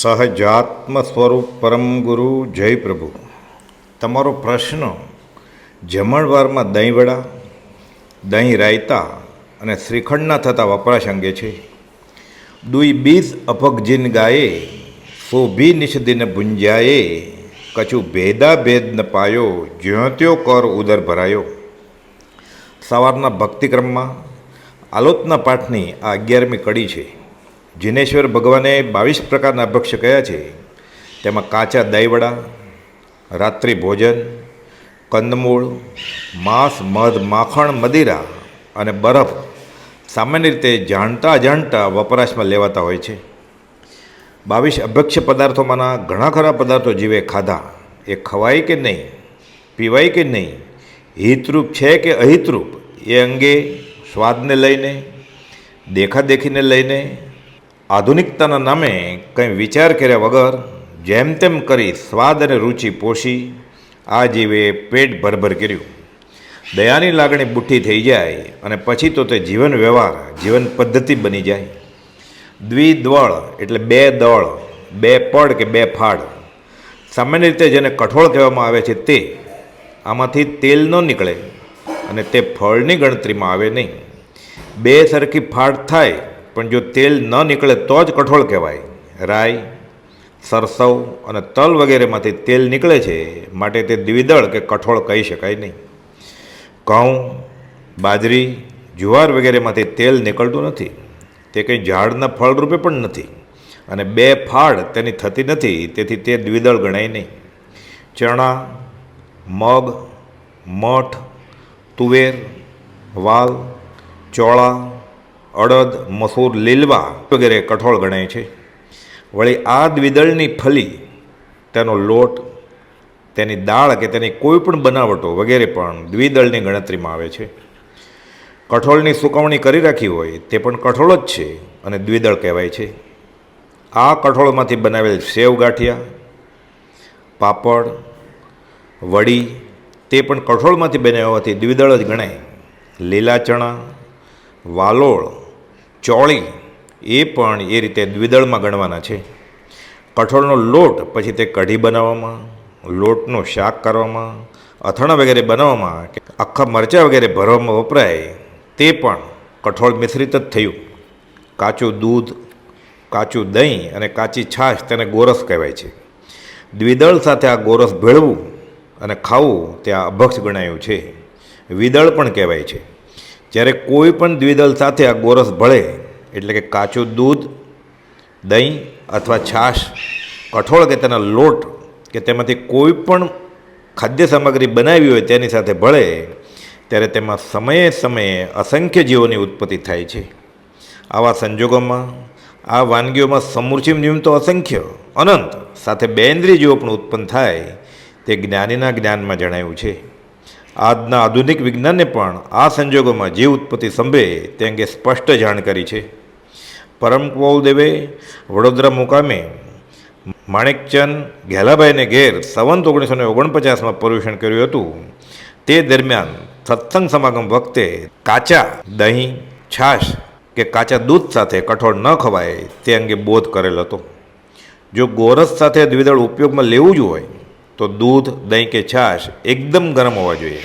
સહજાત્મ સ્વરૂપ પરમ ગુરુ, જય પ્રભુ. તમારો પ્રશ્ન, જમણવારમાં દહીં વડા, દહીં રાયતા અને શ્રીખંડના થતા વપરાશ અંગે છે. દુઈ બીજ અપગજીન ગાયે શોભી નિષદિન ભુંજાયે કચું ભેદા ભેદ ન પાયો, જ્યો ત્યો કર ઉદર ભરાયો. સવારના ભક્તિક્રમમાં આલોચના પાઠની આ અગિયારમી કડી છે. જિનેશ્વર ભગવાને બાવીસ પ્રકારના ભક્ષ્ય કયા છે? તેમાં કાચા દહીંવડા, રાત્રિ ભોજન, કંદમૂળ, માંસ, મધ, માખણ, મદિરા અને બરફ સામાન્ય રીતે જાણતા અજાણતા વપરાશમાં લેવાતા હોય છે. બાવીસ અભક્ષ્ય પદાર્થોમાંના ઘણા ખરા પદાર્થો જીવે ખાધા. એ ખવાય કે નહીં, પીવાય કે નહીં, હિતરૂપ છે કે અહિતરૂપ, એ અંગે સ્વાદને લઈને, દેખાદેખીને લઈને આધુનિકતાના નામે કંઈ વિચાર કર્યા વગર જેમ તેમ કરી સ્વાદ અને રુચિ પોષી આ જીવે પેટ ભરભર કર્યું. દયાની લાગણી બુઠ્ઠી થઈ જાય અને પછી તો તે જીવન વ્યવહાર, જીવન પદ્ધતિ બની જાય. દ્વિદળ એટલે બે દળ, બે પડ કે બે ફાડ સામાન્ય રીતે જેને કઠોળ કહેવામાં આવે છે તે, આમાંથી તેલ ન નીકળે અને તે ફળની ગણતરીમાં આવે નહીં. બે સરખી ફાળ થાય પણ જો તેલ ન નીકળે તો જ કઠોળ કહેવાય. રાઈ, સરસવ અને તલ વગેરેમાંથી તેલ નીકળે છે, માટે તે દ્વિદળ કે કઠોળ કહી શકાય નહીં. ઘઉં, બાજરી, જુવાર વગેરેમાંથી તેલ નીકળતું નથી. તે કંઈ ઝાડના ફળરૂપે પણ નથી અને બે ફાળ તેની થતી નથી, તેથી તે દ્વિદળ ગણાય નહીં. ચણા, મગ, મઠ, તુવેર, વાલ, ચોળા અડદ, મસૂર, લીલવા વગેરે કઠોળ ગણાય છે. વળી આ દ્વિદળની ફલી, તેનો લોટ, તેની દાળ કે તેની કોઈ પણ બનાવટો વગેરે પણ દ્વિદળની ગણતરીમાં આવે છે. કઠોળની સુકવણી કરી રાખી હોય તે પણ કઠોળ જ છે અને દ્વિદળ કહેવાય છે. આ કઠોળમાંથી બનાવેલ સેવ ગાંઠિયા, પાપડ, વડી તે પણ કઠોળમાંથી બનાવવાથી દ્વિદળ જ ગણાય. લીલા ચણા વાલોળ ચોળી એ પણ એ રીતે દ્વિદળમાં ગણવાના છે. કઠોળનો લોટ, પછી તે કઢી બનાવવામાં, લોટનું શાક કરવામાં, અથાણા વગેરે બનાવવામાં કે આખા મરચાં વગેરે ભરવામાં વપરાય, તે પણ કઠોળ મિશ્રિત જ થયું. કાચું દૂધ, કાચું દહીં અને કાચી છાશ તેને ગોરસ કહેવાય છે. દ્વિદળ સાથે આ ગોરસ ભેળવું અને ખાવું તે આ અભક્ષ ગણાયું છે. વિદળ પણ કહેવાય છે. જ્યારે કોઈ પણ દ્વિદલ સાથે આ ગોરસ ભળે, એટલે કે કાચું દૂધ, દહીં અથવા છાશ, કઠોળ કે તેના લોટ કે તેમાંથી કોઈ પણ ખાદ્ય સામગ્રી બનાવી હોય તેની સાથે ભળે, ત્યારે તેમાં સમયે સમયે અસંખ્ય જીવોની ઉત્પત્તિ થાય છે. આવા સંજોગોમાં, આ વાનગીઓમાં સમૂર્છિમ જીવ તો અસંખ્ય, અનંત, સાથે બેન્દ્રિય જીવો પણ ઉત્પન્ન થાય, તે જ્ઞાનીના જ્ઞાનમાં જણાયું છે. આજના આધુનિક વિજ્ઞાનને પણ આ સંજોગોમાં જીવ ઉત્પત્તિ સંભે તે અંગે સ્પષ્ટ જાણકારી છે. પરમ દેવે વડોદરા મુકામે માણેકચંદ ઘેલાભાઈને ઘેર સંવંત ઓગણીસો ઓગણપચાસમાં પર્યુષણ કર્યું હતું. તે દરમિયાન સત્સંગ સમાગમ વખતે કાચા દહીં, છાશ કે કાચા દૂધ સાથે કઠોળ ન ખવાય તે અંગે બોધ કરેલ હતો. જો ગોરસ સાથે દ્વિદળ ઉપયોગમાં લેવું જ હોય તો દૂધ, દહીં કે છાશ એકદમ ગરમ હોવા જોઈએ.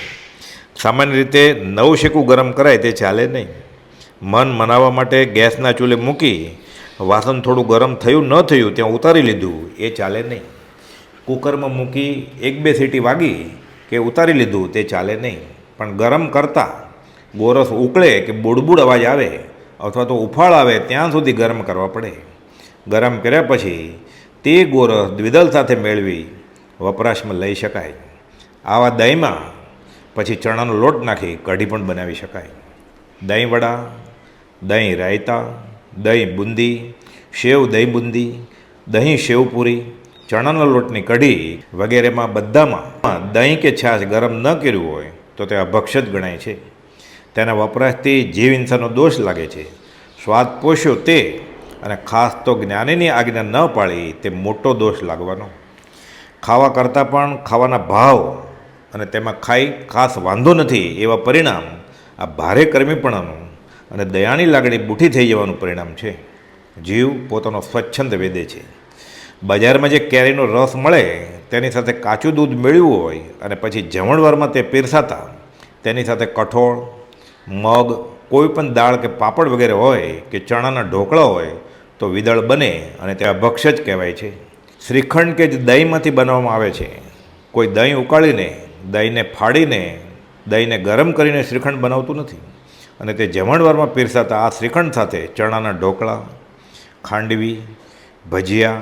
સામાન્ય રીતે નવું શેકું ગરમ કરાય તે ચાલે નહીં. મન મનાવવા માટે ગેસના ચૂલે મૂકી વાસણ થોડું ગરમ થયું, ન થયું ત્યાં ઉતારી લીધું, એ ચાલે નહીં. કુકરમાં મૂકી એક બે સીટી વાગી કે ઉતારી લીધું, તે ચાલે નહીં. પણ ગરમ કરતાં ગોરસ ઉકળે કે બુડબુડ અવાજ આવે અથવા તો ઉફાળ આવે ત્યાં સુધી ગરમ કરવા પડે. ગરમ કર્યા પછી તે ગોરસ દ્વિદલ સાથે મેળવી વપરાશમાં લઈ શકાય. આવા દહીંમાં પછી ચણાનો લોટ નાખી કઢી પણ બનાવી શકાય. દહીં વડા, દહીં રાયતા, દહીં બુંદી, સેવ દહીં બુંદી, દહીં સેવપુરી ચણાના લોટની કઢી વગેરેમાં બધામાં દહીં કે છાશ ગરમ ન કર્યું હોય તો તે અભક્ષ જ ગણાય છે. તેના વપરાશથી જીવ ઇન્સાનનો દોષ લાગે છે. સ્વાદ પોષ્યો તે અને ખાસ તો જ્ઞાનીની આજ્ઞા ન પાળી તે મોટો દોષ લાગવાનો. ખાવા કરતાં પણ ખાવાના ભાવ અને તેમાં ખાઈ ખાસ વાંધો નથી એવા પરિણામ આ ભારે કર્મીપણાનું અને દયાની લાગણી બૂઠી થઈ જવાનું પરિણામ છે. જીવ પોતાનો સ્વચ્છંદ વેદે છે. બજારમાં જે કેરીનો રસ મળે તેની સાથે કાચું દૂધ મેળવ્યું હોય અને પછી જમણવારમાં તે પીરસાતા, તેની સાથે કઠોળ, મગ, કોઈ પણ દાળ કે પાપડ વગેરે હોય કે ચણાના ઢોકળા હોય તો વિદળ બને અને તે અભક્ષ જ કહેવાય છે. શ્રીખંડ કે જે દહીંમાંથી બનાવવામાં આવે છે. કોઈ દહીં ઉકાળીને, દહીંને ફાડીને, દહીંને ગરમ કરીને શ્રીખંડ બનાવતું નથી. અને તે જમણવારમાં પીરસાતા આ શ્રીખંડ સાથે ચણાના ઢોકળા, ખાંડવી, ભજીયા,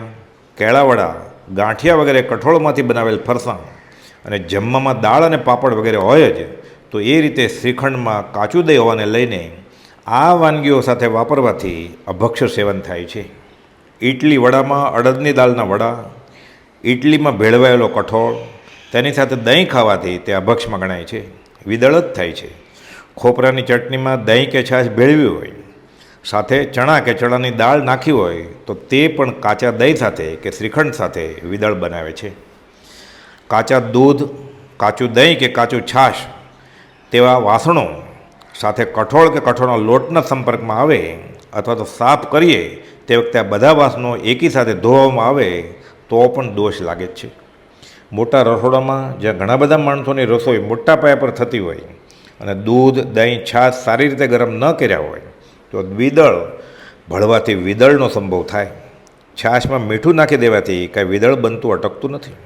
કેળાવડા, ગાંઠિયા વગેરે કઠોળમાંથી બનાવેલ ફરસાણ અને જમવામાં દાળ અને પાપડ વગેરે હોય જ, તો એ રીતે શ્રીખંડમાં કાચું દહીં હોવાને લઈને આ વાનગીઓ સાથે વાપરવાથી અભક્ષ સેવન થાય છે. ઇડલી વડામાં, અડદની દાળના વડા ઇડલીમાં ભેળવાયેલો કઠોળ, તેની સાથે દહીં ખાવાથી તે અભક્ષમાં ગણાય છે. વિદળ જ થાય છે. ખોપરાની ચટણીમાં દહીં કે છાશ ભેળવી હોય, સાથે ચણા કે ચણાની દાળ નાખી હોય, તો તે પણ કાચા દહીં સાથે કે શ્રીખંડ સાથે વિદળ બનાવે છે. કાચા દૂધ, કાચું દહીં કે કાચું છાશ તેવા વાસણો સાથે કઠોળ કે કઠોળના લોટના સંપર્કમાં આવે અથવા તો સાફ કરીએ તે વખતે આ બધા વાસણો એકી સાથે ધોવામાં આવે તો પણ દોષ લાગે જ છે. મોટા રસોડામાં જ્યાં ઘણા બધા માણસોની રસોઈ મોટા પાયા પર થતી હોય અને દૂધ, દહીં, છાશ સારી રીતે ગરમ ન કર્યા હોય, તો વિદળ ભળવાથી વિદળનો સંભવ થાય. છાશમાં મીઠું નાખી દેવાથી કાંઈ વિદળ બનતું અટકતું નથી.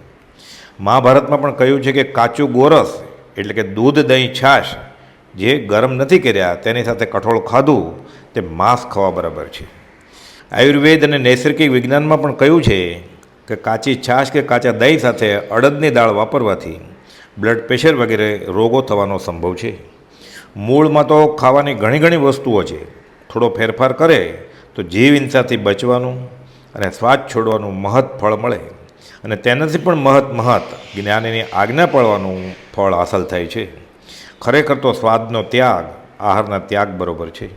મહાભારતમાં પણ કહ્યું છે કે કાચું ગોરસ એટલે કે દૂધ, દહીં, છાશ જે ગરમ નથી કર્યા તેની સાથે કઠોળ ખાધું તે માંસ ખાવા બરાબર છે. આયુર્વેદ અને નૈસર્ગિક વિજ્ઞાનમાં પણ કહ્યું છે કે કાચી છાશ કે કાચા દહીં સાથે અડદની દાળ વાપરવાથી બ્લડ પ્રેશર વગેરે રોગો થવાનો સંભવ છે. મૂળમાં તો ખાવાની ઘણી ઘણી વસ્તુઓ છે. થોડો ફેરફાર કરે તો જીવ હિંસાથી બચવાનું અને સ્વાદ છોડવાનું મહત ફળ મળે અને તેનાથી પણ મહત મહત જ્ઞાનીની આજ્ઞા પાળવાનું ફળ હાંસલ થાય છે. ખરેખર તો સ્વાદનો ત્યાગ, આહારના ત્યાગ બરાબર છે.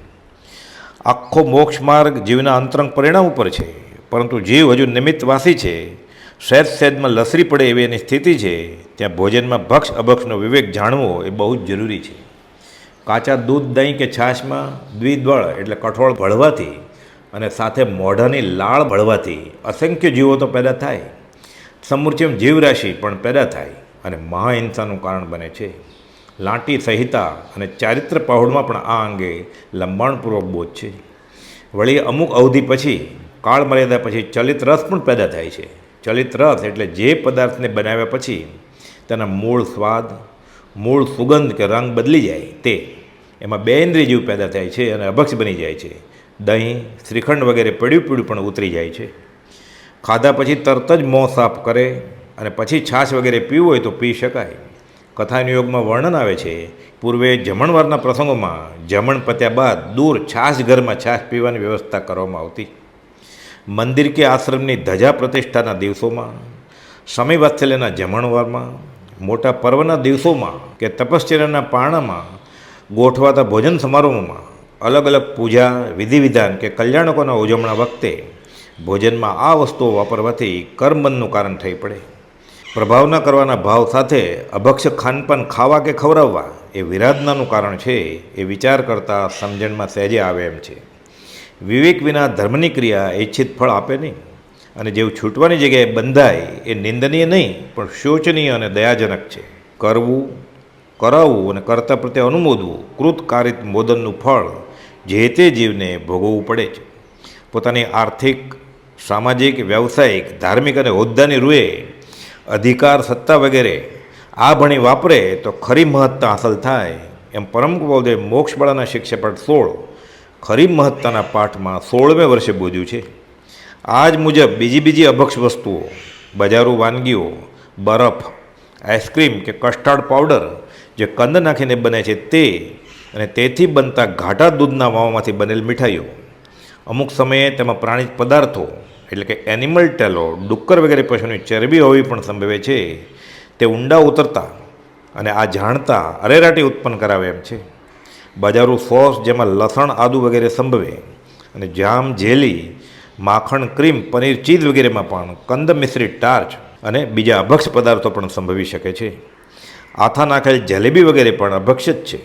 આખો મોક્ષ માર્ગ જીવના અંતરંગ પરિણામ ઉપર છે. પરંતુ જીવ હજુ નિમિત્તવાસી છે. સહેજ સહેજમાં લસરી પડે એવી એની સ્થિતિ છે. ત્યાં ભોજનમાં ભક્ષ અભક્ષનો વિવેક જાણવો એ બહુ જ જરૂરી છે. કાચા દૂધ, દહીં કે છાશમાં દ્વિદળ એટલે કઠોળ ભળવાથી અને સાથે મોઢાની લાળ ભળવાથી અસંખ્ય જીવો તો પેદા થાય. સમૂર્ચિમ જીવરાશિ પણ પેદા થાય અને મહાહિંસાનું કારણ બને છે. લાંટી સંહિતા અને ચારિત્ર પહોળમાં પણ આ અંગે લંબાણપૂર્વક બોધ છે. વળી અમુક અવધિ પછી, કાળ મર્યાદા પછી ચલિત રસ પણ પેદા થાય છે. ચલિત રસ એટલે જે પદાર્થને બનાવ્યા પછી તેના મૂળ સ્વાદ, મૂળ સુગંધ કે રંગ બદલી જાય તે. એમાં બે ઇન્દ્રિય જીવ પેદા થાય છે અને અભક્ષ બની જાય છે. દહીં, શ્રીખંડ વગેરે પીળ્યું પીડ્યું પણ ઉતરી જાય છે. ખાધા પછી તરત જ મોં સાફ કરે અને પછી છાશ વગેરે પીવું હોય તો પી શકાય. કથાનુયોગમાં વર્ણન આવે છે. પૂર્વે જમણવારના પ્રસંગોમાં જમણ પત્યા બાદ દૂર છાશ ઘરમાં છાશ પીવાની વ્યવસ્થા કરવામાં આવતી. મંદિર કે આશ્રમની ધજા પ્રતિષ્ઠાના દિવસોમાં સમય વાત્સલ્યના જમણવારમાં, મોટા પર્વના દિવસોમાં કે તપશ્ચર્યાના પારણામાં, ગોઠવાતા ભોજન સમારોહમાં અલગ અલગ પૂજા વિધિ વિધાન કે કલ્યાણકોના ઉજવણા વખતે ભોજનમાં આ વસ્તુઓ વાપરવાથી કર્મબંધનું કારણ થઈ પડે. પ્રભાવના કરવાના ભાવ સાથે અભક્ષ ખાનપાન ખાવા કે ખવડાવવા એ વિરાધનાનું કારણ છે એ વિચાર કરતાં સમજણમાં સહેજે આવે એમ છે. વિવેક વિના ધર્મની ક્રિયા ઈચ્છિત ફળ આપે નહીં અને જેવું છૂટવાની જગ્યાએ બંધાય એ નિંદનીય નહીં, પણ શોચનીય અને દયાજનક છે. કરવું, કરાવવું અને કરતા પ્રત્યે અનુમોદવું કૃતકારિત મોદનનું ફળ જે તે જીવને ભોગવવું પડે છે. પોતાની આર્થિક, સામાજિક, વ્યવસાયિક, ધાર્મિક અને હોદ્દાની રૂએ અધિકાર, સત્તા વગેરે આ ભણી વાપરે તો ખરી મહત્તા હાંસલ થાય. એમ પરમ બોધે મોક્ષબાળાના શિક્ષાપાઠ સોળ, ખરી મહત્તાના પાઠમાં સોળમે વર્ષે બોધ્યું છે. આ જ મુજબ બીજી બીજી અભક્ષ વસ્તુઓ, બજારો વાનગીઓ, બરફ, આઈસ્ક્રીમ કે કસ્ટર્ડ પાવડર જે કંદ નાખીને બને છે તે અને તેથી બનતા ઘાટા દૂધના માવામાંથી બનેલ મીઠાઈઓ. અમુક સમયે તેમાં પ્રાણી પદાર્થો એટલે કે એનિમલ ટેલો ડુક્કર વગેરે પશુની ચરબી હોવી પણ સંભવે છે. તે ઊંડા ઉતરતા અને આ જાણતા અરેરાટી ઉત્પન્ન કરાવે એમ છે. બજારું સોસ જેમાં લસણ, આદુ વગેરે સંભવે અને જામ, જેલી, માખણ, ક્રીમ, પનીર, ચીઝ વગેરેમાં પણ કંદ મિશ્રિત ટાર્ચ અને બીજા અભક્ષ પદાર્થો પણ સંભવી શકે છે. આથા નાખેલ જલેબી વગેરે પણ અભક્ષ જ છે.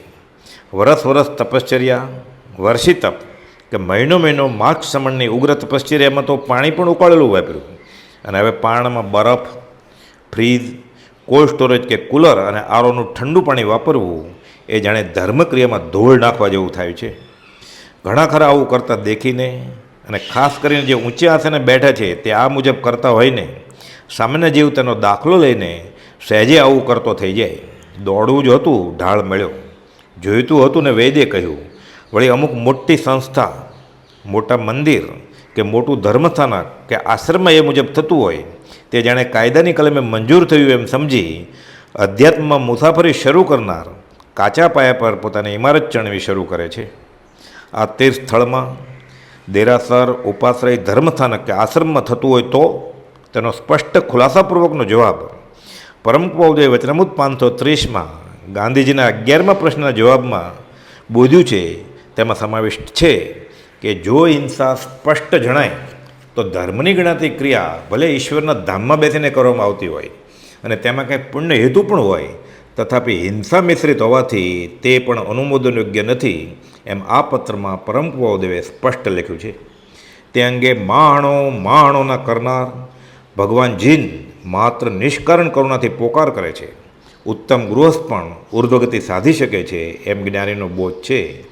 વરસ વરસ તપશ્ચર્યા વર્ષી તપ કે મહિનો મહિનો માર્ગ સમણની ઉગ્ર તપશ્ચર્યામાં તો પાણી પણ ઉકાળેલું વાપર્યું અને હવે પાણમાં બરફ, ફ્રીજ, કોલ્ડ સ્ટોરેજ કે કૂલર અને આરોનું ઠંડુ પાણી વાપરવું, એ જાણે ધર્મક્રિયામાં ધૂળ નાખવા જેવું થાય છે. ઘણા ખરા આવું કરતાં દેખીને અને ખાસ કરીને જે ઊંચે આસને બેઠા છે, તે આ મુજબ કરતા હોય ને, સામાન્ય જીવ તેનો દાખલો લઈને સહેજે આવું કરતો થઈ જાય. દોડવું જ હતું, ઢાળ મળ્યો. જોઈતું હતું ને વૈદ્ય કહ્યું વળી અમુક મોટી સંસ્થા, મોટા મંદિર કે મોટું ધર્મસ્થાનક કે આશ્રમમાં એ મુજબ થતું હોય, તે જાણે કાયદાની કલમે મંજૂર થયું એમ સમજી અધ્યાત્મમાં મુસાફરી શરૂ કરનાર કાચા પાયા પર પોતાની ઇમારત ચણવી શરૂ કરે છે. આ તીર્થ સ્થળમાં દેરાસર, ઉપાશ્રય, ધર્મસ્થાનક કે આશ્રમમાં થતું હોય તો તેનો સ્પષ્ટ ખુલાસાપૂર્વકનો જવાબ પરમપૌદય વચનામૃત પાંચસો ત્રીસમાં ગાંધીજીના અગિયારમા પ્રશ્નના જવાબમાં બોધ્યું છે તેમાં સમાવિષ્ટ છે કે જો હિંસા સ્પષ્ટ જણાય, તો ધર્મની ગણાતી ક્રિયા ભલે ઈશ્વરના ધામમાં બેસીને કરવામાં આવતી હોય અને તેમાં કંઈ પુણ્ય હેતુ પણ હોય, તથાપિ હિંસા મિશ્રિત હોવાથી તે પણ અનુમોદન યોગ્ય નથી એમ આ પત્રમાં પરમપૌદેવે સ્પષ્ટ લખ્યું છે. તે અંગે માણો માણોના કરનાર, ભગવાન જીન માત્ર નિષ્કારણ કરુણાથી પોકાર કરે છે. ઉત્તમ ગૃહસ્થ પણ ઉર્ધ્વગતિ સાધી શકે છે એમ જ્ઞાનીનો બોધ છે.